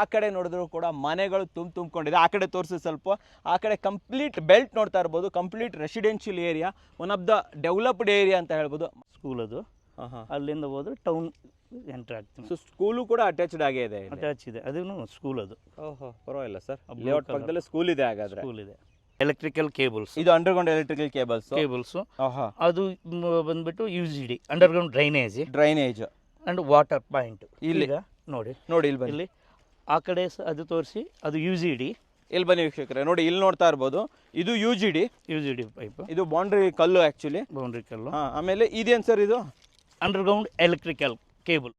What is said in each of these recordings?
ಆ ಕಡೆ ನೋಡಿದ್ರು ಕೂಡ ಮನೆಗಳು ತುಂಬ ತುಂಬಿಕೊಂಡಿದೆ. ಆ ಕಡೆ ತೋರಿಸಿ ಸ್ವಲ್ಪ. ಆ ಕಡೆ ಕಂಪ್ಲೀಟ್ ಬೆಲ್ಟ್ ನೋಡ್ತಾ ಇರ್ಬೋದು. Complete residential area. One of the developed area ಅಂತ ಹೇಳ್ಬೋದು. ಸ್ಕೂಲ್ ಅದು. ಅಲ್ಲಿಂದ ಹೋದ್ರೆ ಟೌನ್ ಎಂಟರ್ ಆಗ್ತೀನಿ. ಸೊ ಸ್ಕೂಲು ಕೂಡ ಅಟ್ಯಾಚ್ಡ್ ಆಗೇ ಇದೆ. ಅಟ್ಯಾಚ್ ಇದೆ. ಅದೂ ಸ್ಕೂಲ್ ಅದು. ಓಹೋ ಪರವಾಗಿಲ್ಲ ಸರ್. ಲೇಔಟ್. ಪಕ್ಕದಲ್ಲೇ ಸ್ಕೂಲ್ ಇದೆ ಹಾಗಾದ್ರೆ. ಸ್ಕೂಲ್ ಇದೆ. ಎಲೆಕ್ಟ್ರಿಕಲ್ ಕೇಬಲ್ಸ್ ಇದು ಅಂಡರ್ಗ್ರೌಂಡ್ ಎಲೆಕ್ಟ್ರಿಕಲ್ ಕೇಬಲ್ಸ್ ಕೇಬಲ್ಸ್ ಅದು ಬಂದ್ಬಿಟ್ಟು U G D underground drainage drainage and water point ಇಲ್ಲಿ? ನೋಡಿ. ನೋಡಿ ಇಲ್ಲಿ ಇಲ್ಲಿ ಆ ಕಡೆ ಸ- ಅದು ತೋರಿಸಿ ಅದು ಯು ಜಿ ಡಿ ಇಲ್ಲಿ ಬನ್ನಿ ವೀಕ್ಷಕರೇ ನೋಡಿ ಇಲ್ಲಿ ನೋಡ್ತಾ ಇರ್ಬೋದು. ಇದು U G D U G D pipe ಇದು ಬೌಂಡ್ರಿ ಕಲ್ಲು ಆ್ಯಕ್ಚುಲಿ ಬೌಂಡ್ರಿ ಕಲ್ಲು. ಹಾಂ ಆಮೇಲೆ ಇದೇನು ಸರ್ ಇದು? ಅಂಡರ್ಗ್ರೌಂಡ್ ಎಲೆಕ್ಟ್ರಿಕಲ್ ಕೇಬಲ್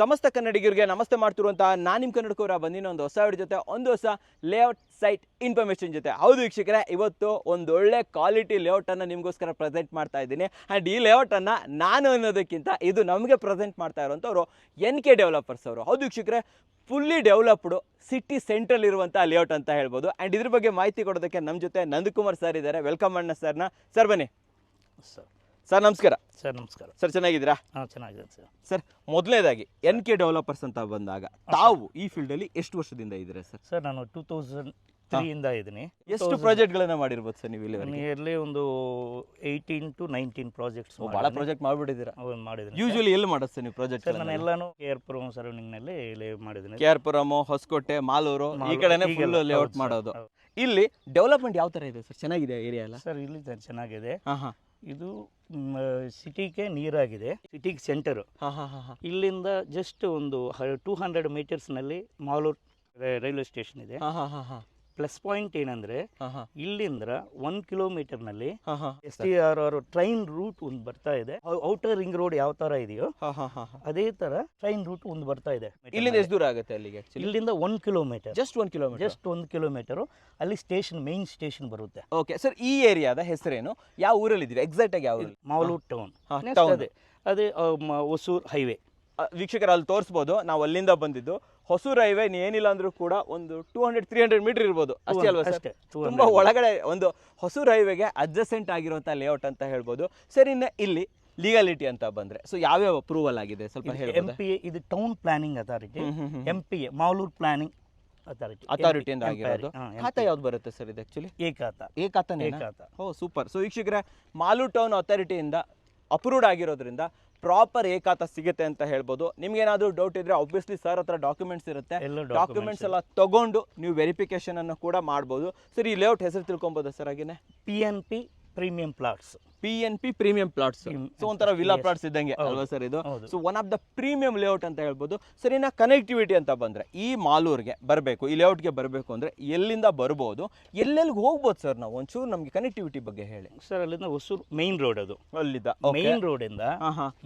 ಸಮಸ್ತ ಕನ್ನಡಿಗರಿಗೆ ನಮಸ್ತೆ ಮಾಡ್ತಿರುವಂತಹ ನಾನು ನಿಮ್ಮ ಕನ್ನಡಕವರ ಬಂದಿನ ಒಂದು ಹೊಸ ವಿಡಿಯೋ ಜೊತೆ, ಒಂದು ಹೊಸ ಲೇಔಟ್ ಸೈಟ್ ಇನ್ಫಾರ್ಮೇಷನ್ ಜೊತೆ. ಹೌದು ವೀಕ್ಷಕರೇ, ಇವತ್ತು ಒಂದು ಒಳ್ಳೆ ಕ್ವಾಲಿಟಿ ಲೇಔಟನ್ನು ನಿಮಗೋಸ್ಕರ ಪ್ರೆಸೆಂಟ್ ಮಾಡ್ತಾ ಇದ್ದೀನಿ. ಆ್ಯಂಡ್ ಈ ಲೇಔಟನ್ನು ನಾನು ಅನ್ನೋದಕ್ಕಿಂತ ಇದು ನಮಗೆ ಪ್ರೆಸೆಂಟ್ ಮಾಡ್ತಾ ಇರುವಂಥವ್ರು ಎನ್ ಕೆ ಡೆವಲಪರ್ಸ್ ಅವರು. ಹೌದು ವೀಕ್ಷಕರೇ ಫುಲ್ಲಿ ಡೆವಲಪ್ಡು ಸಿಟಿ ಸೆಂಟ್ರಲ್ ಇರುವಂಥ ಲೇಔಟ್ ಅಂತ ಹೇಳ್ಬೋದು. ಆ್ಯಂಡ್ ಇದ್ರ ಬಗ್ಗೆ ಮಾಹಿತಿ ಕೊಡೋದಕ್ಕೆ ನಮ್ಮ ಜೊತೆ ನಂದಕುಮಾರ್ ಸರ್ ಇದ್ದಾರೆ. ವೆಲ್ಕಮ್ ಅಣ್ಣ ಸರ್ನ ಸರ್ ಬನ್ನಿ. ಸರ್ ಸರ್ ನಮಸ್ಕಾರ. ಸರ್ ನಮಸ್ಕಾರ. ಸರ್ ಚೆನ್ನಾಗಿದ್ದೀರಾ? ಹಾಂ ಚೆನ್ನಾಗಿದೆ ಸರ್. ಸರ್ ಮೊದಲನೇದಾಗಿ ಎನ್ ಕೆ ಡೆವಲಪರ್ಸ್ ಅಂತ ಬಂದಾಗ ತಾವು ಈ ಫೀಲ್ಡಲ್ಲಿ ಎಷ್ಟು ವರ್ಷದಿಂದ ಇದ್ದೀರಾ ಸರ್? ಸರ್ ನಾನು ಟೂ ತೌಸಂಡ್ ತ್ರೀಯಿಂದ ಇದ್ದೀನಿ. ಎಷ್ಟು ಪ್ರಾಜೆಕ್ಟ್ಗಳನ್ನ ಮಾಡಿರ್ಬೋದು ಸರ್ ನೀವು ಇಲ್ಲಿ ನಿಯರ್ಲಿ ಒಂದು ಏಯ್ಟೀನ್ ಟು ನೈನ್ಟೀನ್ ಪ್ರಾಜೆಕ್ಟ್ಸ್ ಭಾಳ ಪ್ರಾಜೆಕ್ಟ್ ಮಾಡ್ಬಿಟ್ಟಿದೀರಾ ಮಾಡಿದ್ದೀನಿ ಯೂಶಲಿ ಎಲ್ಲಿ ಮಾಡೋದು ಸರ್ ನೀವು ಪ್ರಾಜೆಕ್ಟ್ ಸರ್ ನಾನು ಎಲ್ಲಾನು ಕೆ ಆರ್ ಪುರಂ ಸರೌಂಡಿಂಗ್ನಲ್ಲಿ ಇಲ್ಲಿ ಮಾಡಿದ್ದೀನಿ. ಕೆ ಆರ್ ಪುರಂ ಹೊಸಕೋಟೆ ಮಾಲೂರು ಈ ಕಡೆನೇ ಫುಲ್ ಲೇಔಟ್ ಮಾಡೋದು. ಇಲ್ಲಿ ಡೆವಲಪ್ಮೆಂಟ್ ಯಾವ ಥರ ಇದೆ ಸರ್? ಚೆನ್ನಾಗಿದೆ ಏರಿಯಾ ಎಲ್ಲ? ಸರ್ ಇಲ್ಲಿ ಚೆನ್ನಾಗಿದೆ. ಇದು ಸಿಟಿಗೆ ನೀರಾಗಿದೆ ಸಿಟಿಗೆ ಸೆಂಟರ್. ಹಾಂ ಇಲ್ಲಿಂದ ಜಸ್ಟ್ ಒಂದು ಟೂ ಹಂಡ್ರೆಡ್ ಮೀಟರ್ಸ್ನಲ್ಲಿ ಮಾಲೂರು ರೈಲ್ವೆ ಸ್ಟೇಷನ್ ಇದೆ. ಪ್ಲಸ್ ಪಾಯಿಂಟ್ ಏನಂದ್ರೆ ಇಲ್ಲಿಂದ ಒನ್ ಕಿಲೋಮೀಟರ್ನಲ್ಲಿ ಹಾಂ ಹಾಂ. S T R R train route ಒಂದು ಬರ್ತಾ ಇದೆ. ಔಟರ್ ರಿಂಗ್ ರೋಡ್ ಯಾವ ತರ ಇದೆಯೋ ಅದೇ ತರ ಟ್ರೈನ್ ರೂಟ್ ಒಂದು ಬರ್ತಾ ಇದೆ. ಇಲ್ಲಿಂದ ಎಷ್ಟು ದೂರ ಆಗುತ್ತೆ ಅಲ್ಲಿಗೆ ಇಲ್ಲಿಂದ one kilometre just one kilometre just ಒಂದು ಕಿಲೋಮೀಟರ್ ಅಲ್ಲಿ ಸ್ಟೇಷನ್ ಮೇನ್ ಸ್ಟೇಷನ್ ಬರುತ್ತೆ. ಓಕೆ ಸರ್ ಈ ಏರಿಯಾದ ಹೆಸರೇನು? ಯಾವ ಊರಲ್ಲಿ? ಇದ್ದೀವಿ ಎಕ್ಸಾಕ್ಟ್ ಆಗಿ ಯಾವ ಮಾವಲೂರ್ ಟೌನ್. ಅದೇ ಅದೇ ಹೊಸೂರ್ ಹೈವೇ ವೀಕ್ಷಕರು ಅಲ್ಲಿ ತೋರಿಸ್ಬೋದು. ನಾವು ಅಲ್ಲಿಂದ ಬಂದಿದ್ದು. ಹೊಸೂರು ಹೈವೇ ಏನಿಲ್ಲ ಅಂದ್ರೂ ಕೂಡ ಒಂದು two hundred three hundred meter ಇರ್ಬೋದು. ಅಷ್ಟೇ ಅಲ್ವಾ ಅಷ್ಟೇ ತುಂಬಾ ಒಳಗಡೆ ಒಂದು ಹೊಸೂರು ಹೈವೇಗೆ ಅಡ್ಜಸೆಂಟ್ ಆಗಿರುವಂತಹ ಲೇಔಟ್ ಅಂತ ಹೇಳ್ಬೋದು. ಸರಿ ಇನ್ನು ಇಲ್ಲಿ ಲೀಗಾಲಿಟಿ ಅಂತ ಬಂದ್ರೆ. ಸೊ ಯಾವ್ಯಾವ ಅಪ್ರೂವಲ್ ಆಗಿದೆ? ಸ್ವಲ್ಪ ಎಂ ಹೇಳ್ಬೋದು? ಪಿ ಎ ಇದು town planning authority M P A Malur planning authority ಅಥಾರಿಟಿಯಿಂದ ಆಗಿರೋದು? ಖಾತೆ ಯಾವ್ದು ಬರುತ್ತೆ ಸರ್ ಇದು ಆಕ್ಚುಲಿ ಏಕಾತ ಏ ಖಾತಾನೇ ಏಕಾತ ಓ ಸೂಪರ್ ಸೊ ವೀಕ್ಷಕರೇ ಮಾಲು ಟೌನ್ ಅಥಾರಿಟಿಯಿಂದ ಅಪ್ರೂವ್ಡ್ ಆಗಿರೋದ್ರಿಂದ ಪ್ರಾಪರ್ ಏಕಾತ ಸಿಗುತ್ತೆ ಅಂತ ಹೇಳ್ಬೋದು. ನಿಮ್ಗೇನಾದ್ರೂ ಡೌಟ್ ಇದ್ರೆ ಆಬ್ವಿಯಸ್ಲಿ ಸರ್ ಹತ್ರ ಡಾಕ್ಯುಮೆಂಟ್ಸ್ ಇರುತ್ತೆ. ಡಾಕ್ಯುಮೆಂಟ್ಸ್ ಎಲ್ಲ ತಗೊಂಡು ನೀವು ವೆರಿಫಿಕೇಶನ್ ಅನ್ನು ಕೂಡ ಮಾಡ್ಬೋದು. ಸರ್ ಈ ಲೇಔಟ್ ಹೆಸರು ತಿಳ್ಕೊಬೋದು ಸರ್ ಹಾಗೇನೆ? P N P premium plots P N P premium plots so ಒಂಥರ ವಿಲಾ ಪ್ಲಾಟ್ಸ್ ಇದ್ದಂಗೆ. ಅಲ್ವಾ ಸರ್ ಇದು. So one of the premium layout ಅಂತ ಹೇಳ್ಬೋದು. ಸರ್ ಇನ್ನು ಕನೆಕ್ಟಿವಿಟಿ ಅಂತ ಬಂದ್ರೆ ಈ ಮಾಲೂರಿಗೆ ಬರಬೇಕು ಈ ಲೇಔಟ್ಗೆ ಬರಬೇಕು ಅಂದ್ರೆ ಎಲ್ಲಿಂದ ಬರ್ಬೋದು ಎಲ್ಲೆಲ್ಲಿ ಹೋಗ್ಬೋದು ಸರ್ ನಾವು? ಒಂಚೂರು ನಮಗೆ ಕನೆಕ್ಟಿವಿಟಿ ಬಗ್ಗೆ ಹೇಳಿ. ಸರ್ ಅಲ್ಲಿಂದ ಹೊಸೂರು ಮೈನ್ ರೋಡ್ ಅದು. ಅಲ್ಲಿದ್ದ ಮೈನ್ ರೋಡ್ ಇಂದ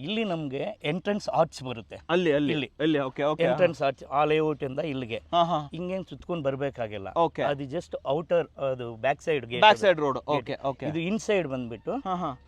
ಇಲ್ಲಿ ನಮಗೆ ಎಂಟ್ರೆನ್ಸ್ ಆರ್ಚ್ ಬರುತ್ತೆ. ಅಲ್ಲಿ ಅಲ್ಲಿ ಇಲ್ಲಿ. ಅಲ್ಲಿ ಓಕೆ ಓಕೆ ಎಂಟ್ರೆನ್ಸ್ ಆರ್ಚ್ ಆ ಲೇಔಟ್ ಇಂದ ಇಲ್ಲಿಗೆ. ಹಿಂಗೇನು ಸುತ್ಕೊಂಡ್ ಬರ್ಬೇಕಾಗಿಲ್ಲ. ಓಕೆ ಅದು ಜಸ್ಟ್ ಔಟರ್ ಅದು back side back side road okay okay ಇದು ಇನ್ಸೈಡ್ ಬಂದ್ಬಿಟ್ಟು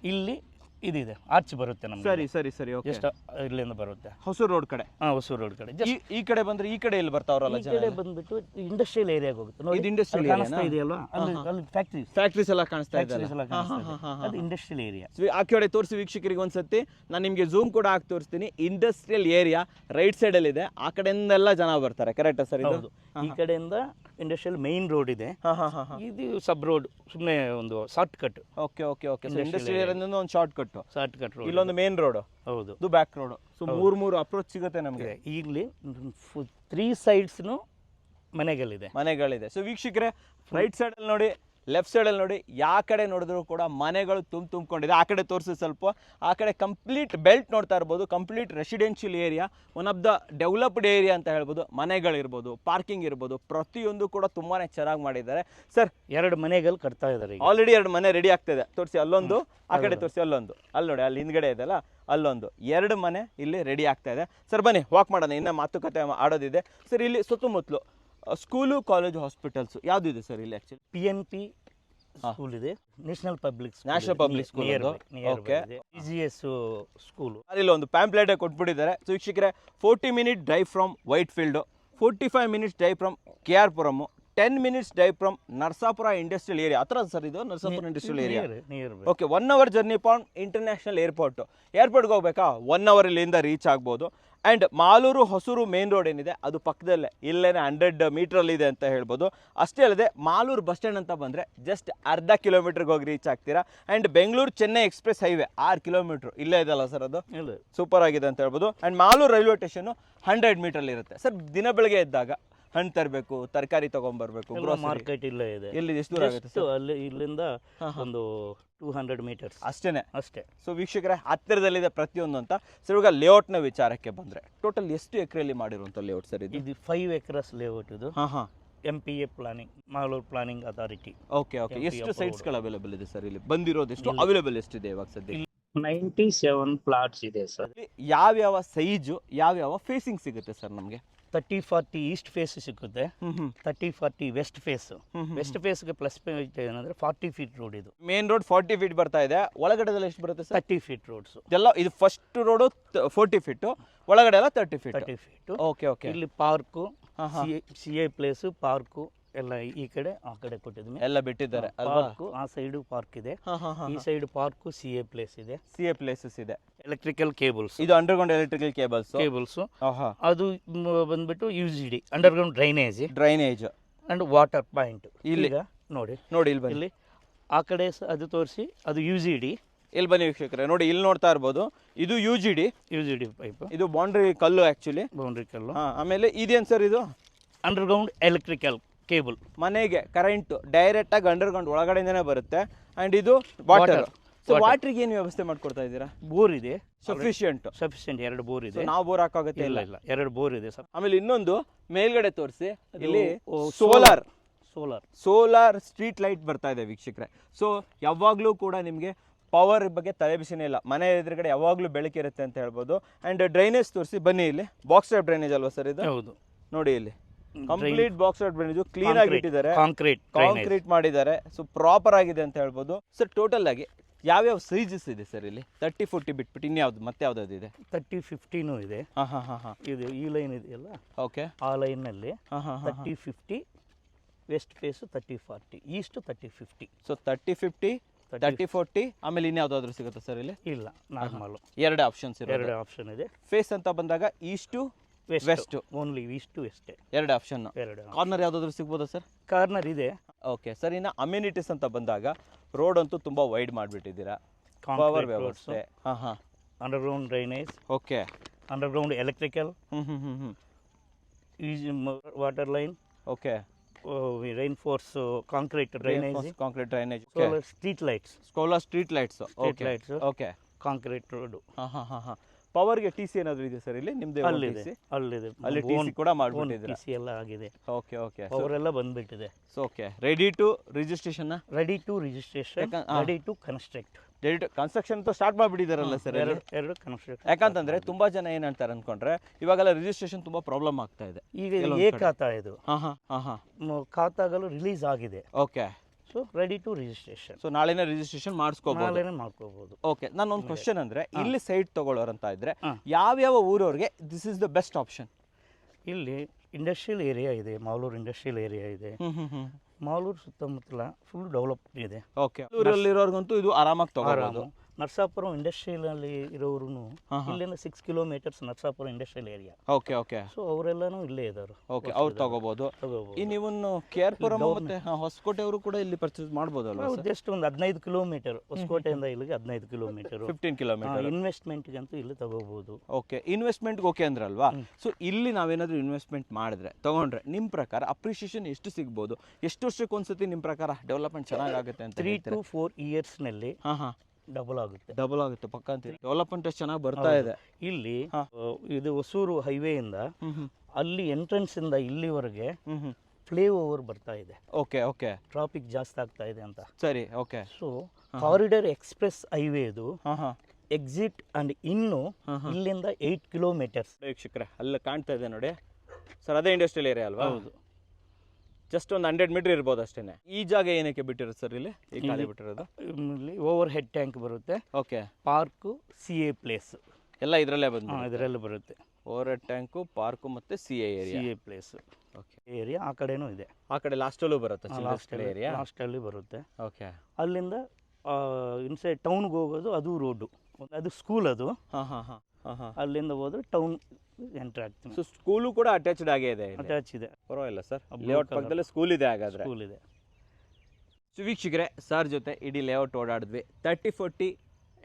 ಇಲ್ಲಿ ಇದಿದೆ ಆರ್ಚ್ ಬರುತ್ತೆ ನಮ್ಗೆ ಸರಿ ಸರಿ ಸರಿ ಓಕೆ ಎಷ್ಟು ಇಲ್ಲಿಂದ ಬರುತ್ತೆ. ಹೊಸೂರು ರೋಡ್ ಕಡೆ? ಹಾ ಹೊಸೂರು ರೋಡ್ ಕಡೆ. ಈ ಈ ಕಡೆ ಬಂದ್ರೆ ಈ ಕಡೆ ಇಲ್ಲಿ ಬರ್ತಾವ್ರಲ್ಲ ಈ ಜನ? ಕಡೆ ಬಂದ್ಬಿಟ್ಟು ಇಂಡಸ್ಟ್ರಿಯಲ್ ಏರಿಯಾಗೆ ಹೋಗುತ್ತೆ. ನೋಡಿ ಇದು industrial ಅಲ್ಲಿ ಕಾಣಿಸ್ತಾ? ಇದೆಯಲ್ವಾ? ಅಲ್ಲಿ ಅಲ್ಲಿ ಫ್ಯಾಕ್ಟ್ರೀಸ್ ಫ್ಯಾಕ್ಟ್ರೀಸ್ ಎಲ್ಲ ಕಾಣಿಸ್ತಾ ಇದೆ ಫ್ಯಾಕ್ಟ್ರೀಸ್ ಎಲ್ಲ ಕಾಣಿಸ್ತಾ ಇದೆ. ಅದು ಇಂಡಸ್ಟ್ರಿಯಲ್ ಏರಿಯಾ ಆ ಕಡೆ ತೋರಿಸಿ ವೀಕ್ಷಕರಿಗೆ ಒಂದ್ಸತಿ. ನಾನು ನಿಮಗೆ ಝೂಮ್ ಕೂಡ ಹಾಕಿ ತೋರಿಸ್ತೀನಿ. ಇಂಡಸ್ಟ್ರಿಯಲ್ ಏರಿಯಾ ರೈಟ್ ಸೈಡ್ ಅಲ್ಲಿ ಇದೆ. ಆ ಕಡೆಯಿಂದೆಲ್ಲ ಜನ ಬರ್ತಾರೆ. ಕರೆಕ್ಟ್ ಸರ್ ಇದು? ಹೌದು. ಈ ಕಡೆಯಿಂದ ಇಂಡಸ್ಟ್ರಿಯಲ್ ಮೈನ್ ರೋಡ್ ಇದೆ. ಹಾ ಹಾ ಹಾ ಹಾ ಇದು ಸಬ್ ರೋಡ್ ಸುಮ್ಮನೆ ಒಂದು short cut okay okay okay industrial ಏರಿಯಾದಿಂದ ಒಂದು short cut short cut road ಇಲ್ಲೊಂದು ಮೇನ್ ರೋಡ್ ಹೌದು. ಇದು ಬ್ಯಾಕ್ ರೋಡ್ ಸೊ ಮೂರು ಮೂರು ಅಪ್ರೋಚ್ ಸಿಗುತ್ತೆ ನಮಗೆ. ಇಲ್ಲಿ ತ್ರೀ ಸೈಡ್ಸ್ನು ಮನೆಗಳಿದೆ. ಮನೆಗಳಿದೆ. ಸೊ ವೀಕ್ಷಕರೇ ರೈಟ್ ಸೈಡ್ ಅಲ್ಲಿ ನೋಡಿ ಲೆಫ್ಟ್ ಸೈಡ್ ಅಲ್ಲಿ ನೋಡಿ ಯಾವ ಕಡೆ ನೋಡಿದ್ರು ಕೂಡ ಮನೆಗಳು ತುಂಬ ತುಂಬಿಕೊಂಡಿದೆ. ಆ ಕಡೆ ತೋರಿಸಿ ಸ್ವಲ್ಪ. ಆ ಕಡೆ ಕಂಪ್ಲೀಟ್ ಬೆಲ್ಟ್ ನೋಡ್ತಾ ಇರ್ಬೋದು. Complete residential area one of the developed area ಅಂತ ಹೇಳ್ಬೋದು. ಮನೆಗಳಿರ್ಬೋದು ಪಾರ್ಕಿಂಗ್ ಇರ್ಬೋದು. ಪ್ರತಿಯೊಂದು ಕೂಡ ತುಂಬಾನೇ ಚೆನ್ನಾಗಿ ಮಾಡಿದ್ದಾರೆ. ಸರ್ ಎರಡು ಮನೆಗಳು ಕಟ್ತಾ ಇದ್ದಾರೆ ಆಲ್ರೆಡಿ ಎರಡು ಮನೆ ರೆಡಿ ಆಗ್ತಿದೆ. ತೋರಿಸಿ ಅಲ್ಲೊಂದು ಆ ಕಡೆ ತೋರಿಸಿ ಅಲ್ಲೊಂದು. ಅಲ್ಲಿ ನೋಡಿ ಅಲ್ಲಿ ಹಿಂದ್ಗಡೆ ಇದೆಲ್ಲ ಅಲ್ಲೊಂದು. ಎರಡು ಮನೆ ಇಲ್ಲಿ ರೆಡಿ ಆಗ್ತಾ ಇದೆ. ಸರ್ ಬನ್ನಿ ವಾಕ್ ಮಾಡೋಣ. ಇನ್ನೂ ಮಾತುಕತೆ ಆಡೋದಿದೆ. ಸರ್ ಇಲ್ಲಿ ಸುತ್ತಮುತ್ತಲು ಸ್ಕೂಲು ಕಾಲೇಜು ಹಾಸ್ಪಿಟಲ್ಸ್ ಯಾವ್ದು ಇದೆ ಸರ್ ಇಲ್ಲಿ actually P N P school ಇದೆ. National public national public school okay P G S school ಇಲ್ಲಿ ಒಂದು ಪ್ಯಾಂಪ್ಲೆಟ್ ಕೊಟ್ಬಿಟ್ಟಿದ್ದಾರೆ. ಸೊ ವೀಕ್ಷಕರೇ forty minute drive from Whitefield forty five minutes drive from K R Puram ten minutes drive from Narsapura industrial area ಹತ್ರ sir ಇದು? Narsapura industrial area okay one hour journey PAN international airport ಏರ್ಪೋರ್ಟ್ಗೆ ಹೋಗ್ಬೇಕಾ? One hour ಇಲ್ಲಿಂದ reach ಆಗ್ಬೋದು. And Malur Hosur main road ಏನಿದೆ ಅದು ಪಕ್ಕದಲ್ಲೇ ಇಲ್ಲೇ ಹಂಡ್ರೆಡ್ ಮೀಟ್ರಲ್ಲಿದೆ ಅಂತ ಹೇಳ್ಬೋದು. ಅಷ್ಟೇ ಅಲ್ಲದೆ ಮಾಲೂರು ಬಸ್ ಸ್ಟ್ಯಾಂಡ್ ಅಂತ ಬಂದರೆ ಜಸ್ಟ್ ಅರ್ಧ ಕಿಲೋಮೀಟ್ರಿಗೆ ಹೋಗಿ ರೀಚ್ ಆಗ್ತೀರಾ? And Bengaluru Chennai express highway ಆರು ಕಿಲೋಮೀಟ್ರ್ ಇಲ್ಲೇ ಇದೆಲ್ಲ ಸರ್ ಅದು? ಇಲ್ಲ. ಸೂಪರ್ ಆಗಿದೆ ಅಂತ ಹೇಳ್ಬೋದು. And Malur railway station hundred ಮೀಟ್ರಲ್ಲಿ ಇರುತ್ತೆ. ಸರ್ ದಿನ ಬೆಳಗ್ಗೆ ಇದ್ದಾಗ ಹಣ್ಣು ತರಬೇಕು ತರಕಾರಿ ತೊಗೊಂಬರ್ಬೇಕು ಗ್ರೋಸರಿ ಮಾರ್ಕೆಟ್ ಇಲ್ಲೇ ಇದೆ. ಎಲ್ಲಿ ಎಷ್ಟು ದೂರ ಆಗುತ್ತೆ ಅಲ್ಲಿ ಇಲ್ಲಿಂದ ಒಂದು ಟೂ ಹಂಡ್ರೆಡ್ ಮೀಟರ್ಸ್. ಅಷ್ಟೇ ಅಷ್ಟೇ. ಸೊ ವೀಕ್ಷಕರೇ ಹತ್ತಿರದಲ್ಲಿದೆ ಪ್ರತಿಯೊಂದು ಅಂತ. ಸರ್ ಇವಾಗ ಲೇಔಟ್ನ ವಿಚಾರಕ್ಕೆ ಬಂದರೆ ಟೋಟಲ್ ಎಷ್ಟು ಎಕರೆಯಲ್ಲಿ ಮಾಡಿರುವಂಥ ಲೇಔಟ್ ಸರ್ ಇದು? ಇದು ಫೈವ್ ಎಕರಸ್ ಲೇಔಟ್ ಇದು. ಹಾಂ ಹಾಂ. M P A planning Malur planning authority okay okay ಎಷ್ಟು approved. ಸೈಟ್ಸ್ಗಳು ಅವೈಲೇಬಲ್ ಇದೆ ಸರ್ ಇಲ್ಲಿ? ಬಂದಿರೋದು ಎಷ್ಟು? ಅವೈಲೇಬಲ್ ಎಷ್ಟಿದೆ ಇವಾಗ ಸದ್ಯ ನೈಂಟಿ ಸೆವೆನ್ ಪ್ಲಾಟ್ಸ್ ಇದೆ ಸರ್. ಯಾವ ಯಾವ್ಯಾವ ಸೈಜು ಯಾವ್ಯಾವ ಫೇಸಿಂಗ್ ಸಿಗುತ್ತೆ ಸರ್ ನಮಗೆ? ತರ್ಟಿ ಫಾರ್ಟಿ ಈಸ್ಟ್ ಫೇಸ್ ಸಿಕ್ಕುತ್ತೆ. Thirty forty west face west ಫೇಸ್ಗೆ plus point ಏನಂದ್ರೆ ಫಾರ್ಟಿ ಫೀಟ್ ರೋಡ್ ಇದು. ಮೇನ್ ರೋಡ್ ಫಾರ್ಟಿ ಫೀಟ್ ಬರ್ತಾ ಇದೆ. ಒಳಗಡೆದಲ್ಲಿ ಎಷ್ಟು ಬರುತ್ತೆ ತರ್ಟಿ ಫೀಟ್ ರೋಡ್ಸ್ ಇದೆಲ್ಲ ಇದು ಫಸ್ಟ್ ರೋಡು ಫೋರ್ಟಿ ಫೀಟು ಒಳಗಡೆ ಎಲ್ಲ thirty feet thirty feet okay okay ಇಲ್ಲಿ park. C A place park ಎಲ್ಲ ಈ ಕಡೆ ಆ ಕಡೆ ಕೊಟ್ಟಿದ್ವಿ ಎಲ್ಲ ಬಿಟ್ಟಿದ್ದಾರೆ. ಪಾರ್ಕ್ ಆ ಸೈಡ್ ಪಾರ್ಕ್ ಇದೆ. ಹಾಂ ಹಾಂ ಹಾಂ ಈ side park C A place ಇದೆ. ಸಿ ಎ ಪ್ಲೇಸಸ್ ಇದೆ. ಎಲೆಕ್ಟ್ರಿಕಲ್ ಕೇಬಲ್ಸ್ ಇದು ಅಂಡರ್ಗ್ರೌಂಡ್ ಎಲೆಕ್ಟ್ರಿಕಲ್ ಕೇಬಲ್ಸ್ ಕೇಬಲ್ಸ್ ಅದು ಬಂದ್ಬಿಟ್ಟು U G D underground drainage drainage and water point ಇಲ್ಲಿ. ನೋಡಿ. ನೋಡಿ ಇಲ್ಲಿ ಇಲ್ಲಿ ಆ ಕಡೆ ಅದು ತೋರಿಸಿ ಅದು ಯು ಜಿ ಡಿ ಇಲ್ಲಿ ಬನ್ನಿ ವೀಕ್ಷಕರ ನೋಡಿ ಇಲ್ಲಿ ನೋಡ್ತಾ ಇರ್ಬೋದು. ಇದು U G D U G D pipe ಇದು ಬೌಂಡ್ರಿ ಕಲ್ಲು ಆ್ಯಕ್ಚುಲಿ ಬೌಂಡ್ರಿ ಕಲ್ಲು. ಆಮೇಲೆ ಇದೇನು ಸರ್ ಇದು? Underground electrical cable. ಮನೆಗೆ ಕರೆಂಟ್ ಡೈರೆಕ್ಟಾಗಿ ಅಂಡರ್ಗ್ರೌಂಡ್ ಒಳಗಡೆಯಿಂದನೇ ಬರುತ್ತೆ. ಅಂಡ್ ಇದು ವಾಟರ್. ಸೊ. ವಾಟ್ರಿಗೆ ಏನು ವ್ಯವಸ್ಥೆ ಮಾಡ್ಕೊಡ್ತಾ ಇದ್ದೀರಾ? ಬೋರ್ ಇದೆ. ಸಫಿಷಿಯಂಟ್ ಸಫಿಷಿಯಂಟ್ ಎರಡು ಬೋರ್ ಇದೆ. ನಾವು ಬೋರ್ ಹಾಕಾಗುತ್ತೆ ಇಲ್ಲ ಇಲ್ಲ? ಇಲ್ಲ. ಎರಡು ಬೋರ್ ಇದೆ ಸರ್. ಆಮೇಲೆ ಇನ್ನೊಂದು ಮೇಲ್ಗಡೆ ತೋರಿಸಿ. ಇಲ್ಲಿ solar. Solar solar street light ಬರ್ತಾ ಇದೆ ವೀಕ್ಷಕರೇ. ಸೊ ಯಾವಾಗಲೂ ಕೂಡ ನಿಮಗೆ ಪವರ್ ಬಗ್ಗೆ ತಲೆಬಿಸಿನೇ ಇಲ್ಲ. ಮನೆ ಎದುರುಗಡೆ ಯಾವಾಗಲೂ ಬೆಳಕಿರುತ್ತೆ ಅಂತ ಹೇಳ್ಬೋದು. ಆ್ಯಂಡ್ ಡ್ರೈನೇಜ್ ತೋರಿಸಿ. ಬನ್ನಿ ಇಲ್ಲಿ. ಬಾಕ್ಸ್ ಟೈಪ್ ಡ್ರೈನೇಜ್ ಅಲ್ವಾ ಸರ್ ಇದು? ಹೌದು. ನೋಡಿ ಇಲ್ಲಿ. Complete box out drainage clean ಆಗಿ ಇಟ್ಟಿದ್ದಾರೆ. ಕಾಂಕ್ರೀಟ್ ಕಾಂಕ್ರೀಟ್ ಮಾಡಿದ್ದಾರೆ. ಸೊ ಪ್ರಾಪರ್ ಆಗಿದೆ ಅಂತ ಹೇಳ್ಬೋದು. ಸರ್ ಟೋಟಲ್ ಆಗಿ ಯಾವ್ಯಾವ ಸೈಜಸ್ ಇದೆ ಸರ್ ಇಲ್ಲಿ? ತರ್ಟಿ ಫೋರ್ಟಿ ಬಿಟ್ಬಿಟ್ಟು ಇನ್ಯಾವ್ದು ಮತ್ತೆ ಯಾವ್ದಾವ್ದು ಇದೆ? ತರ್ಟಿ ಫಿಫ್ಟಿನೂ ಇದೆ. ಹಾಂ ಹಾಂ ಹಾಂ ಹಾಂ. ಇದು ಈ ಲೈನ್ ಇದೆಯಲ್ಲ? ಓಕೆ ಆ ಲೈನ್ನಲ್ಲಿ ಹಾಂ ಹಾಂ thirty fifty west face thirty forty east thirty fifty so thirty fifty thirty forty ಆಮೇಲೆ ಇನ್ಯಾವ್ದಾದ್ರು ಸಿಗುತ್ತಾ ಸರ್ ಇಲ್ಲಿ? ಇಲ್ಲ ನಾರ್ಮಲ್ ಎರಡು ಆಪ್ಷನ್ಸ್ ಎರಡು ಆಪ್ಷನ್ ಇದೆ. ಫೇಸ್ ಅಂತ ಬಂದಾಗ east west west only two west ಎರಡು ಆಪ್ಷನ್ ಎರಡು ಕಾರ್ನರ್ ಯಾವ್ದಾದ್ರು ಸಿಗ್ಬೋದಾ ಸರ್? ಕಾರ್ನರ್ ಇದೆ. ಓಕೆ ಸರ್ ಇನ್ನು ಅಮ್ಯುನಿಟೀಸ್ ಅಂತ ಬಂದಾಗ ರೋಡ್ ಅಂತೂ ತುಂಬ ವೈಡ್ ಮಾಡಿಬಿಟ್ಟಿದ್ದೀರಾ. ಪವರ್ ವ್ಯವಸ್ಥೆ. ಹಾಂ ಹಾಂ. Underground drainage okay underground electrical ಹ್ಞೂ ಹ್ಞೂ ಹ್ಞೂ ಹ್ಞೂ is water line okay reinforce concrete drainage concrete drainage street lights ಸ್ಕೋಲಾ street lights street okay lights okay concrete road ಹಾಂ ಹಾಂ ಹಾಂ ಹಾಂ. ಪವರ್ಗೆ ಟಿ ಸಿ ಏನಾದರೂ ಇದೆ ಸರ್ ಇಲ್ಲಿ? ನಿಮ್ಮದೇ ಅಲ್ಲಿದೆ ಅಲ್ಲಿದೆ. ಅಲ್ಲಿ ಟಿ ಸಿ ಕೂಡ ಮಾಡ್ಬಿಟ್ಟಿದ್ದೀರಾ? ಸಿ ಎಲ್ಲ ಆಗಿದೆ. ಓಕೆ ಓಕೆ ಅವರೆಲ್ಲ ಬಂದ್ಬಿಟ್ಟಿದೆ. So okay ready to registration ready to registration. Ready to construct ready to construction ಅಂತ ಸ್ಟಾರ್ಟ್ ಮಾಡಿಬಿಟ್ಟಿದ್ದಾರಲ್ಲ ಸರ್ ಎರಡು ಎರಡು ಕನ್ಸ್ಟ್ರಕ್ಟ್ ಯಾಕಂತಂದ್ರೆ ತುಂಬಾ ಜನ ಏನ್ ಹೇಳ್ತಾರೆ ಅನ್ಕೊಂಡ್ರೆ ಇವಾಗೆಲ್ಲ ರಿಜಿಸ್ಟ್ರೇಷನ್ ತುಂಬಾ ಪ್ರಾಬ್ಲಮ್ ಆಗ್ತಾ ಇದೆ ಈಗ ಏ ಖಾತಾ ಇದು? ಹಾ ಹಾ ಹಾ ಹಾ. ಖಾತಾಗಳು ರಿಲೀಸ್ ಆಗಿದೆ. Okay so ready to registration so ನಾಳೆನೇ ರಿಜಿಸ್ಟ್ರೇಷನ್ ಮಾಡಿಸ್ಕೋಬಹುದು ನಾಳೆನೇ ಮಾಡ್ಕೋಬೋದು. ಓಕೆ ನಾನು ಒಂದು ಕ್ವಶನ್ ಅಂದ್ರೆ. ಇಲ್ಲಿ ಸೈಟ್ ತಗೊಳ್ಳೋರಂತ ಇದ್ರೆ ಯಾವ ಯಾವ್ಯಾವ ಊರವ್ರಿಗೆ this is the best option ಇಲ್ಲಿ ಇಂಡಸ್ಟ್ರಿಯಲ್ ಏರಿಯಾ ಇದೆ ಮಾಲೂರು ಇಂಡಸ್ಟ್ರಿಯಲ್ ಏರಿಯಾ ಇದೆ. ಮಾಲೂರು ಸುತ್ತಮುತ್ತಲ ಫುಲ್ ಡೆವಲಪ್ ಇದೆ. ಓಕೆ ಊರಲ್ಲಿರೋರ್ಗಂತೂ ಇದು ಆರಾಮಾಗಿ ತಗೋಬಹುದು ನರ್ಸಾಪುರ ಇಂಡಸ್ಟ್ರಿಯಲ್ಲಿ ಇರೋರು. ಇಲ್ಲಿಂದ six kilometres Narasapura industrial area okay okay so ಅವರೆಲ್ಲನೂ ಇಲ್ಲೇ ಇದ್ದಾರೆ. ಓಕೆ ಅವ್ರು ತಗೋಬಹುದು ತಗೋಬೋದು. ಈ ಇವನು ಕೆ ಆರ್ ಪುರಂ ಮತ್ತೆ ಹೊಸಕೋಟೆ ಅವರು ಕೂಡ ಇಲ್ಲಿ ಪರ್ಚೇಸ್ ಮಾಡ್ಬೋದಲ್ವಾ ಅಲ್ವಾ ಜಸ್ಟ್ ಒಂದು ಹದಿನೈದು ಕಿಲೋಮೀಟರ್ ಹೊಸಕೋಟೆಯಿಂದ ಇಲ್ಲಿಗೆ ಹದಿನೈದು ಕಿಲೋಮೀಟರ್ ಫಿಫ್ಟೀನ್ ಕಿಲೋಮೀಟರ್ ಇನ್ವೆಸ್ಟ್ಮೆಂಟ್ಗಂತೂ ಇಲ್ಲಿ ತಗೋಬೋದು. ಓಕೆ ಇನ್ವೆಸ್ಟ್ಮೆಂಟ್ಗೆ ಓಕೆ ಅಂದ್ರಲ್ವಾ? ಅಲ್ವಾ ಸೊ ಇಲ್ಲಿ ನಾವೇನಾದ್ರೂ ಇನ್ವೆಸ್ಟ್ಮೆಂಟ್ ಮಾಡಿದ್ರೆ ತಗೊಂಡ್ರೆ ನಿಮ್ಮ ಪ್ರಕಾರ ಅಪ್ರಿಷಿಯೇಷನ್ ಎಷ್ಟು ಸಿಗ್ಬೋದು? ಎಷ್ಟು ವರ್ಷಕ್ಕೆ ಒಂದ್ಸತಿ ನಿಮ್ಮ ಪ್ರಕಾರ ಡೆವಲಪ್ಮೆಂಟ್ ಚೆನ್ನಾಗಾಗುತ್ತೆ ಅಂತ ತ್ರೀ ಟು ಫೋರ್ ಇಯರ್ಸ್ನಲ್ಲಿ ಹಾಂ ಹಾಂ. ಡಬಲ್ ಆಗುತ್ತೆ. ಡಬಲ್ ಆಗುತ್ತೆ ಪಕ್ಕ ಅಂತ ಡೆವಲಪ್ಮೆಂಟ್ ಎಷ್ಟು ಚೆನ್ನಾಗಿ ಬರ್ತಾ ಇದೆ. ಇಲ್ಲಿ ಇದು ಹೊಸೂರು ಹೈವೇಯಿಂದ ಅಲ್ಲಿ ಎಂಟ್ರೆನ್ಸ್ ಇಂದ ಇಲ್ಲಿವರೆಗೆ ಫ್ಲೇ ಓವರ್ ಬರ್ತಾ ಇದೆ. ಓಕೆ ಓಕೆ ಟ್ರಾಫಿಕ್ ಜಾಸ್ತಿ ಆಗ್ತಾ ಇದೆ ಅಂತ. ಸರಿ ಓಕೆ ಸೊ ಕಾರಿಡಾರ್ ಎಕ್ಸ್ಪ್ರೆಸ್ ಹೈವೇದು ಹಾಂ ಹಾಂ. ಎಕ್ಸಿಟ್ ಅಂಡ್ ಇನ್ನು. ಇಲ್ಲಿಂದ ಏಯ್ಟ್ ಕಿಲೋಮೀಟರ್ಸ್ ವೀಕ್ಷಕರೇ ಅಲ್ಲಿ ಕಾಣ್ತಾ ಇದೆ ನೋಡಿ. ಸರ್ ಅದೇ ಇಂಡಸ್ಟ್ರಿಯಲ್ ಏರಿಯಾ ಅಲ್ವಾ? ಹೌದು. ಜಸ್ಟ್ ಒಂದು ಹಂಡ್ರೆಡ್ ಮೀಟರ್ ಇರ್ಬೋದು ಅಷ್ಟೇ ಈ ಜಾಗ ಏನಕ್ಕೆ ಬಿಟ್ಟಿರೋದು ಸರ್ ಇಲ್ಲಿ? ಈ ಖಾಲಿ ಬಿಟ್ಟಿರೋದು? ಇಲ್ಲಿ ಓವರ್ ಹೆಡ್ ಟ್ಯಾಂಕ್ ಬರುತ್ತೆ. Okay park C A place ಎಲ್ಲ ಇದರಲ್ಲೇ ಬಂದು ಇದರಲ್ಲೇ ಬರುತ್ತೆ. ಓವರ್ ಹೆಡ್ ಟ್ಯಾಂಕು ಪಾರ್ಕು ಮತ್ತೆ C A C area A place okay area ಆ ಕಡೆನೂ ಇದೆ. ಆ ಕಡೆ ಲಾಸ್ಟಲ್ಲೂ ಬರುತ್ತೆ ಲಾಸ್ಟ್ ಏರಿಯಾ ಲಾಸ್ಟಲ್ಲಿ ಬರುತ್ತೆ. ಓಕೆ ಅಲ್ಲಿಂದ ಇನ್ಸೈಡ್ ಟೌನ್ಗೆ ಹೋಗೋದು ಅದು ರೋಡು ಅದು ಸ್ಕೂಲ್ ಅದು. ಹಾಂ ಹಾಂ ಹಾಂ ಹಾಂ ಹಾಂ. ಅಲ್ಲಿಂದ ಹೋದ್ರೆ ಟೌನ್ ಎಂಟರ್ ಆಗ್ತೀನಿ. ಸೊ ಸ್ಕೂಲು ಕೂಡ ಅಟ್ಯಾಚ್ಡ್ ಆಗೇ ಇದೆ. ಅಟ್ಯಾಚ್ ಇದೆ. ಪರವಾಗಿಲ್ಲ ಸರ್. ಲೇಔಟ್ ಪಕ್ಕದಲ್ಲಿ ಪಕ್ಕದಲ್ಲೇ ಸ್ಕೂಲ್ ಇದೆ ಹಾಗಾದ್ರೆ. ಸ್ಕೂಲ್ ಇದೆ. ಸೊ ವೀಕ್ಷಕರೇ ಸರ್ ಜೊತೆ ಇಡೀ layout ಓಡಾಡಿದ್ವಿ. Thirty forty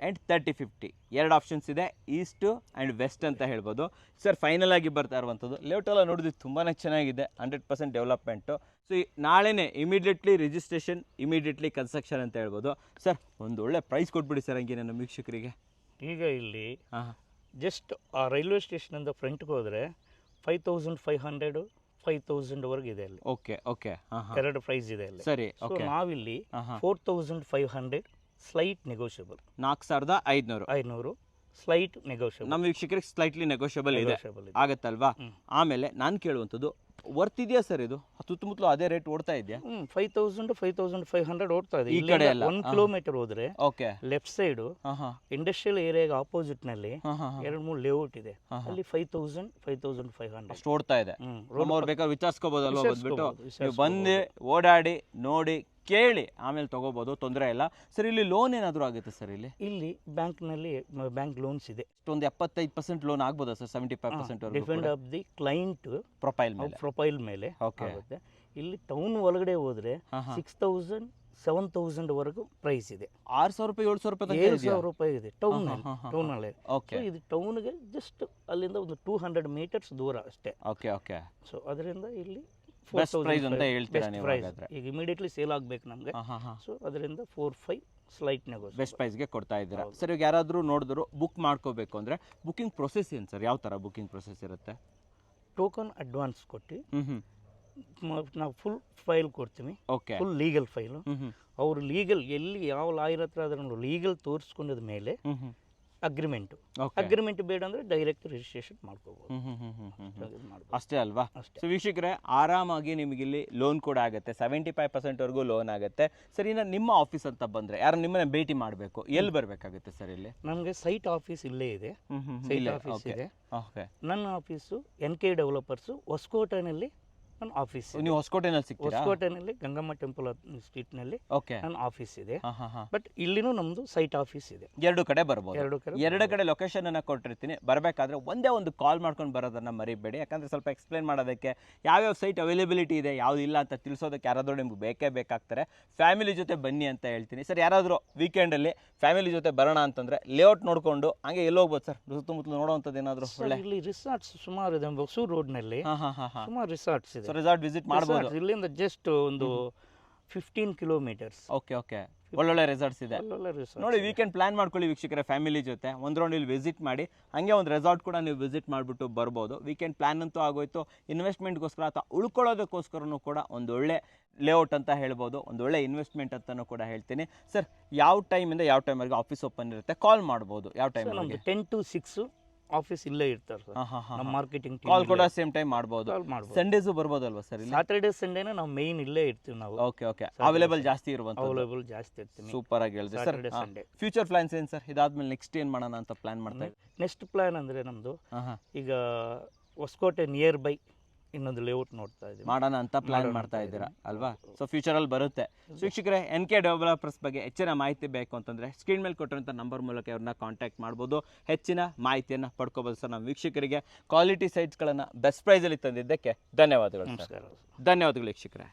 and thirty fifty ಎರಡು ಆಪ್ಷನ್ಸ್ ಇದೆ ಈಸ್ಟು ಆ್ಯಂಡ್ ವೆಸ್ಟ್ ಅಂತ ಹೇಳ್ಬೋದು. ಸರ್ ಫೈನಲ್ ಆಗಿ ಬರ್ತಾ ಇರುವಂಥದ್ದು. ಲೇಔಟ್ ಎಲ್ಲ ನೋಡಿದ್ವಿ ತುಂಬಾ ಚೆನ್ನಾಗಿದೆ ಹಂಡ್ರೆಡ್ ಪರ್ಸೆಂಟ್ ಡೆವಲಪ್ಮೆಂಟು ಸೊ ಈ ನಾಳೆನೇ ಇಮಿಡಿಯೇಟ್ಲಿ ರಿಜಿಸ್ಟ್ರೇಷನ್ ಇಮಿಡಿಯೇಟ್ಲಿ ಕನ್ಸ್ಟ್ರಕ್ಷನ್ ಅಂತ ಹೇಳ್ಬೋದು. ಸರ್ ಒಂದು ಒಳ್ಳೆ ಪ್ರೈಸ್ ಕೊಟ್ಬಿಡಿ ಸರ್ ಹಂಗೆ ನಮ್ಮ ವೀಕ್ಷಕರಿಗೆ. ಈಗ ಇಲ್ಲಿ ಹಾಂ ಜಸ್ಟ್ ಆ ರೈಲ್ವೆ ಸ್ಟೇಷನಿಂದ ಫ್ರಂಟ್ಗೆ ಹೋದರೆ five thousand five hundred five ತೌಸಂಡ್ವರೆಗೆ ಇದೆ ಅಲ್ಲಿ. ಓಕೆ ಓಕೆ ಎರಡು ಪ್ರೈಸ್ ಇದೆ ಅಲ್ಲಿ. ಸರಿ ಸೊ ಓಕೆ ನಾವಿಲ್ಲಿ four thousand five hundred slight negotiable ನಾಲ್ಕು ಸಾವಿರದ ಐದುನೂರು. ಐನೂರು ಸ್ಲೈಟ್ ನೆಗೋಷಿಯಬಲ್ ನಮ್ಮ ವೀಕ್ಷಕರಿಗೆ ಸ್ಲೈಟ್ಲಿ ನೆಗೋಷಿಯಬಲ್ ಇದೆ. ಆಗುತ್ತಲ್ವಾ? ಆಗತ್ತಲ್ವಾ ಆಮೇಲೆ ನಾನು ಕೇಳುವಂಥದ್ದು ವರ್ತ್ ಇದೆಯಾ ಸರ್ ಇದು? ಸುತ್ತಮುತ್ತಲು ಅದೇ ರೇಟ್ ಓಡ್ತಾ ಇದೆಯಾ? ಹ್ಮ್ five thousand five thousand five hundred ಓಡ್ತಾ ಇದೆ. ಈ ಕಡೆ ಎಲ್ಲ? ಒಂದು ಕಿಲೋಮೀಟರ್ ಹೋದ್ರೆ ಓಕೆ ಲೆಫ್ಟ್ ಸೈಡ್ ಹಾಂ ಹಾಂ. ಇಂಡಸ್ಟ್ರಿಯಲ್ ಏರಿಯಾಗೆ ಆಪೋಸಿಟ್ನಲ್ಲಿ ಹಾಂ ಹಾಂ ಎರಡು ಮೂರು ಲೇಔಟ್ ಇದೆ. ಅಲ್ಲಿ five thousand five thousand five hundred ಅಷ್ಟು ಓಡ್ತಾ ಇದೆ. ಹ್ಮ್ ನಮ್ಮವ್ರು ಬೇಕಾದ್ರೆ ವಿಚಾರಿಸ್ಕೋಬೋದಲ್ವಾ ಬಂದ್ಬಿಟ್ಟು? ವಿಚಾರಿಸ್ಕೋಬೋದು, ನೀವು ಬಂದು ಓಡಾಡಿ ನೋಡಿ ಕೇಳಿ ಆಮೇಲೆ ತಗೋಬೋದು ತೊಂದರೆ ಇಲ್ಲ. ಸರ್ ಇಲ್ಲಿ ಲೋನ್ ಏನಾದರೂ ಆಗುತ್ತೆ ಸರ್ ಇಲ್ಲಿ? ಇಲ್ಲಿ ಬ್ಯಾಂಕ್ನಲ್ಲಿ ಬ್ಯಾಂಕ್ ಲೋನ್ಸ್ ಇದೆ. ಒಂದು ಎಪ್ಪತ್ತೈದು ಪರ್ಸೆಂಟ್ ಲೋನ್ ಆಗ್ಬೋದಾ sir seventy five percent depend of the client profile ಮೇಲೆ. ಪ್ರೊಫೈಲ್ ಮೇಲೆ ಓಕೆ ಆಗುತ್ತೆ. ಇಲ್ಲಿ ಟೌನ್ ಒಳಗಡೆ ಹೋದ್ರೆ ಸಿಕ್ಸ್ ತೌಸಂಡ್ ಸೆವೆನ್ ತೌಸಂಡ್ ವರೆಗೂ ಪ್ರೈಸ್ ಇದೆ. ಆರು ಸಾವಿರ ರೂಪಾಯಿ ಏಳು ಸಾವಿರ ರೂಪಾಯಿ ಏಳು ಸಾವಿರ ರೂಪಾಯಿ ಇದೆ ಟೌನ್ ಹಾ, ಹಾ, ಹಾ, ಹಾ. ಟೌನ್ ಅಲ್ಲಿ. ಓಕೆ ಇದು ಟೌನ್ಗೆ ಜಸ್ಟ್ ಅಲ್ಲಿಂದ ಒಂದು ಟೂ ಹಂಡ್ರೆಡ್ ಮೀಟರ್ಸ್ ದೂರ ಅಷ್ಟೇ. ಓಕೆ ಓಕೆ ಸೊ ಅದರಿಂದ ಇಲ್ಲಿ Price ಅಂತ ಹೇಳ್ತೀರಾ ನೀವು ಹಾಗಾದ್ರೆ? ಈಗ ಇಮಿಡಿಯೇಟ್ಲಿ ಸೇಲ್ ಆಗಬೇಕು ನಮಗೆ. ಸೊ ಅದರಿಂದ ಫೋರ್ ಫೈವ್ ಸ್ಲೈಟ್ ನೆಗೋಸ್ ಬೆಸ್ಟ್ ಪ್ರೈಸ್ಗೆ ಕೊಡ್ತಾ ಇದ್ದೀರಾ. ಸರ್ ಇವಾಗ ಯಾರಾದರೂ ನೋಡಿದ್ರು ಬುಕ್ ಮಾಡ್ಕೋಬೇಕು ಅಂದರೆ ಬುಕಿಂಗ್ ಪ್ರೊಸೆಸ್ ಏನು ಸರ್? ಯಾವ ಥರ ಬುಕ್ಕಿಂಗ್ ಪ್ರೊಸೆಸ್ ಇರುತ್ತೆ? ಟೋಕನ್ ಅಡ್ವಾನ್ಸ್ ಕೊಟ್ಟು ನಾವು ಫುಲ್ ಫೈಲ್ ಕೊಡ್ತೀವಿ. ಓಕೆ ಫುಲ್ ಲೀಗಲ್ ಫೈಲು ಅವರು ಲೀಗಲ್ ಎಲ್ಲಿ ಯಾವ ಲಾಯರ್ ಹತ್ರ ಅದನ್ನು ಲೀಗಲ್ ತೋರಿಸ್ಕೊಂಡದ ಮೇಲೆ ಅಗ್ರಿಮೆಂಟ್. ಓಕೆ. ಅಗ್ರಿಮೆಂಟ್ ಬೇಡ ಅಂದ್ರೆ ಡೈರೆಕ್ಟ್ ರಿಜಿಸ್ಟ್ರೇಷನ್ ಮಾಡ್ಕೋಬಹುದು. ಅಷ್ಟೇ ಅಲ್ವಾ? ಅಷ್ಟೇ. ಸೊ ವೀಕ್ಷಕರೇ ಆರಾಮಾಗಿ ನಿಮಗೆ ಇಲ್ಲಿ ಲೋನ್ ಕೂಡ ಆಗುತ್ತೆ. ಸೆವೆಂಟಿ ಫೈವ್ ಪರ್ಸೆಂಟ್ವರೆಗೂ ಲೋನ್ ಆಗುತ್ತೆ. ಸರಿ ಇನ್ನು ನಿಮ್ಮ ಆಫೀಸ್ ಅಂತ ಬಂದ್ರೆ ಯಾರು ನಿಮ್ಮನ್ನ ಭೇಟಿ ಮಾಡಬೇಕು? ಎಲ್ಲಿ ಬರಬೇಕಾಗುತ್ತೆ ಸರ್ ಇಲ್ಲಿ? ನಮಗೆ ಸೈಟ್ ಆಫೀಸ್ ಇಲ್ಲೇ ಇದೆ. ಸೈಟ್ ಆಫೀಸ್ ಇದೆ. ಓಕೆ. ನನ್ನ ಆಫೀಸು ಎನ್ ಕೆ ಡೆವಲಪರ್ಸು ಹೊಸಕೋಟೆನಲ್ಲಿ ನನ್ನ ಆಫೀಸ್ ನೀವು ಹೊಸಕೋಟೆನಲ್ಲಿ ಸಿಗ್ತೀರಾ? ಹೊಸಕೋಟೆನಲ್ಲಿ ಗಂಗಮ್ಮ ಟೆಂಪಲ್ ಸ್ಟ್ರೀಟ್ನಲ್ಲಿ ಓಕೆ ನನ್ನ ಆಫೀಸ್ ಇದೆ. ಬಟ್ ಇಲ್ಲಿನೂ ನಮ್ಮದು ಸೈಟ್ ಆಫೀಸ್ ಇದೆ. ಎರಡು ಕಡೆ ಬರ್ಬೋದು. ಎರಡು ಕಡೆ ಎರಡು ಕಡೆ ಲೊಕೇಶನ್ ಅನ್ನ ಕೊಟ್ಟಿರ್ತೀನಿ. ಬರಬೇಕಾದ್ರೆ ಒಂದೇ ಒಂದು ಕಾಲ್ ಮಾಡ್ಕೊಂಡು ಬರೋದನ್ನ ಮರಿಬೇಡಿ. ಯಾಕಂದ್ರೆ ಸ್ವಲ್ಪ ಎಕ್ಸ್ಪ್ಲೇನ್ ಮಾಡೋದಕ್ಕೆ ಯಾವ್ಯಾವ ಸೈಟ್ ಅವೈಲೇಬಿಲಿಟಿ ಇದೆ ಯಾವ್ದು ಇಲ್ಲ ಅಂತ ತಿಳಿಸೋದಕ್ಕೆ ಯಾರಾದರೂ ನಿಮ್ಗೆ ಬೇಕೇ ಬೇಕಾಗ್ತಾರೆ. ಫ್ಯಾಮಿಲಿ ಜೊತೆ ಬನ್ನಿ ಅಂತ ಹೇಳ್ತೀನಿ. ಸರ್ ಯಾರಾದರೂ ವೀಕೆಂಡಲ್ಲಿ ಫ್ಯಾಮಿಲಿ ಜೊತೆ ಬರೋಣ ಅಂತಂದ್ರೆ ಲೇಔಟ್ ನೋಡ್ಕೊಂಡು ಹಂಗೆ ಎಲ್ಲಿ ಹೋಗ್ಬೋದು ಸರ್? ಸುತ್ತಮುತ್ತಲು ನೋಡೋವಂಥದ್ದು ಏನಾದರೂ ಇಲ್ಲಿ ರಿಸಾರ್ಟ್ಸ್ ಸುಮಾರು ಇದೆ. ಹೊಸೂರು ರೋಡ್ನಲ್ಲಿ ಹಾಂ ಹಾಂ ಹಾಂ ಹಾಂ. ಸುಮಾರು ರಿಸಾರ್ಟ್ಸ್ ಇದೆ. ರೆಸಾರ್ಟ್ ವಿಸಿಟ್ ಮಾಡಬಹುದು ಇಲ್ಲಿಂದ ಜಸ್ಟ್ ಒಂದು ಫಿಫ್ಟೀನ್ ಕಿಲೋಮೀಟರ್ಸ್ ಓಕೆ ಓಕೆ ಒಳ್ಳೊಳ್ಳೆ ರೆಸಾರ್ಟ್ಸ್ ಇದೆ. ನೋಡಿ ವೀಕೆಂಡ್ ಪ್ಲಾನ್ ಮಾಡ್ಕೊಳ್ಳಿ ವೀಕ್ಷಕರ ಫ್ಯಾಮಿಲಿ ಜೊತೆ. ಒಂದು ರೌಂಡ್ ಇಲ್ಲಿ ವಿಸಿಟ್ ಮಾಡಿ. ಹಾಗೆ ಒಂದು ರೆಸಾರ್ಟ್ ಕೂಡ ನೀವು ವಿಸಿಟ್ ಮಾಡಿಬಿಟ್ಟು ಬರ್ಬೋದು. ವೀಕೆಂಡ್ ಪ್ಲಾನ್ ಅಂತೂ ಆಗೋಯ್ತು. ಇನ್ವೆಸ್ಟ್ಮೆಂಟ್ಗೋಸ್ಕರ ಅಥವಾ ಉಳ್ಕೊಳ್ಳೋದಕ್ಕೋಸ್ಕರನೂ ಕೂಡ ಒಂದು ಒಳ್ಳೆ ಲೇಔಟ್ ಅಂತ ಹೇಳ್ಬೋದು. ಒಂದು ಒಳ್ಳೆ ಇನ್ವೆಸ್ಟ್ಮೆಂಟ್ ಅಂತಲೂ ಕೂಡ ಹೇಳ್ತೀನಿ. ಸರ್ ಯಾವ ಟೈಮಿಂದ ಯಾವ ಟೈಮ್ವರೆಗೆ ಆಫೀಸ್ ಓಪನ್ ಇರುತ್ತೆ? ಕಾಲ್ ಮಾಡ್ಬೋದು. ಯಾವ time ten to six office ಇಲ್ಲೇ ಇರ್ತಾರೆ ಸರ್. ನಮ್ಮ ಮಾರ್ಕೆಟಿಂಗ್ ಕಾಲ್ ಕೂಡ ಸೇಮ್ ಟೈಮ್ ಮಾಡ್ಬೋದು. ಕಾಲ್ ಮಾಡ್ಬೋದು. ಸಂಡೇಸು ಬರ್ಬೋದಲ್ವಾ ಸರ್ ಇಲ್ಲಿ? ಸಾಟರ್ಡೆ ಸಂಡೇನ ನಾವು ಮೇಯ್ನ್ ಇಲ್ಲೇ ಇರ್ತೀವಿ ನಾವು. ಓಕೆ ಓಕೆ ಅವೈಲೇಬಲ್ ಜಾಸ್ತಿ ಇರುವಂತ ಅವೈಲೇಬಲ್ ಜಾಸ್ತಿ ಇರ್ತೀನಿ ಸೂಪರ್ ಆಗಿ ಹೇಳಿದೆ sir Saturday Sunday future plans ಏನು ಸರ್? ಇದಾದ್ಮೇಲೆ ನೆಕ್ಸ್ಟ್ ಏನು ಮಾಡೋಣ ಅಂತ ಪ್ಲಾನ್ ಮಾಡ್ತಾ ಇದ್ದೀವಿ ನೆಕ್ಸ್ಟ್ ಪ್ಲಾನ್ ಅಂದರೆ ನಮ್ಮದು ಈಗ ಹೊಸಕೋಟೆ ನಿಯರ್ ಬೈ ಇನ್ನೊಂದು ಲೇಔಟ್ ನೋಡ್ತಾ ಇದ್ದೀವಿ ಮಾಡೋಣ ಅಂತ ಪ್ಲಾನ್ ಮಾಡ್ತಾ ಇದ್ದೀರಾ. ಅಲ್ವಾ? ಸೊ ಫ್ಯೂಚರಲ್ಲಿ ಬರುತ್ತೆ. ಸೊ ವೀಕ್ಷಕರೇ ಎನ್ ಕೆ ಡೆವಲಪರ್ಸ್ ಬಗ್ಗೆ ಹೆಚ್ಚಿನ ಮಾಹಿತಿ ಬೇಕು ಅಂತಂದರೆ ಸ್ಕ್ರೀನ್ ಮೇಲೆ ಕೊಟ್ಟಿರುವಂಥ ನಂಬರ್ ಮೂಲಕ ಅವ್ರನ್ನ ಕಾಂಟ್ಯಾಕ್ಟ್ ಮಾಡ್ಬೋದು. ಹೆಚ್ಚಿನ ಮಾಹಿತಿಯನ್ನು ಪಡ್ಕೋಬೋದು ಸರ್ ನಮ್ಮ ವೀಕ್ಷಕರಿಗೆ. ಕ್ವಾಲಿಟಿ ಸೈಟ್ಸ್ಗಳನ್ನು ಬೆಸ್ಟ್ ಪ್ರೈಸಲ್ಲಿ ತಂದಿದ್ದಕ್ಕೆ ಧನ್ಯವಾದಗಳು ಧನ್ಯವಾದಗಳು ವೀಕ್ಷಕರೇ.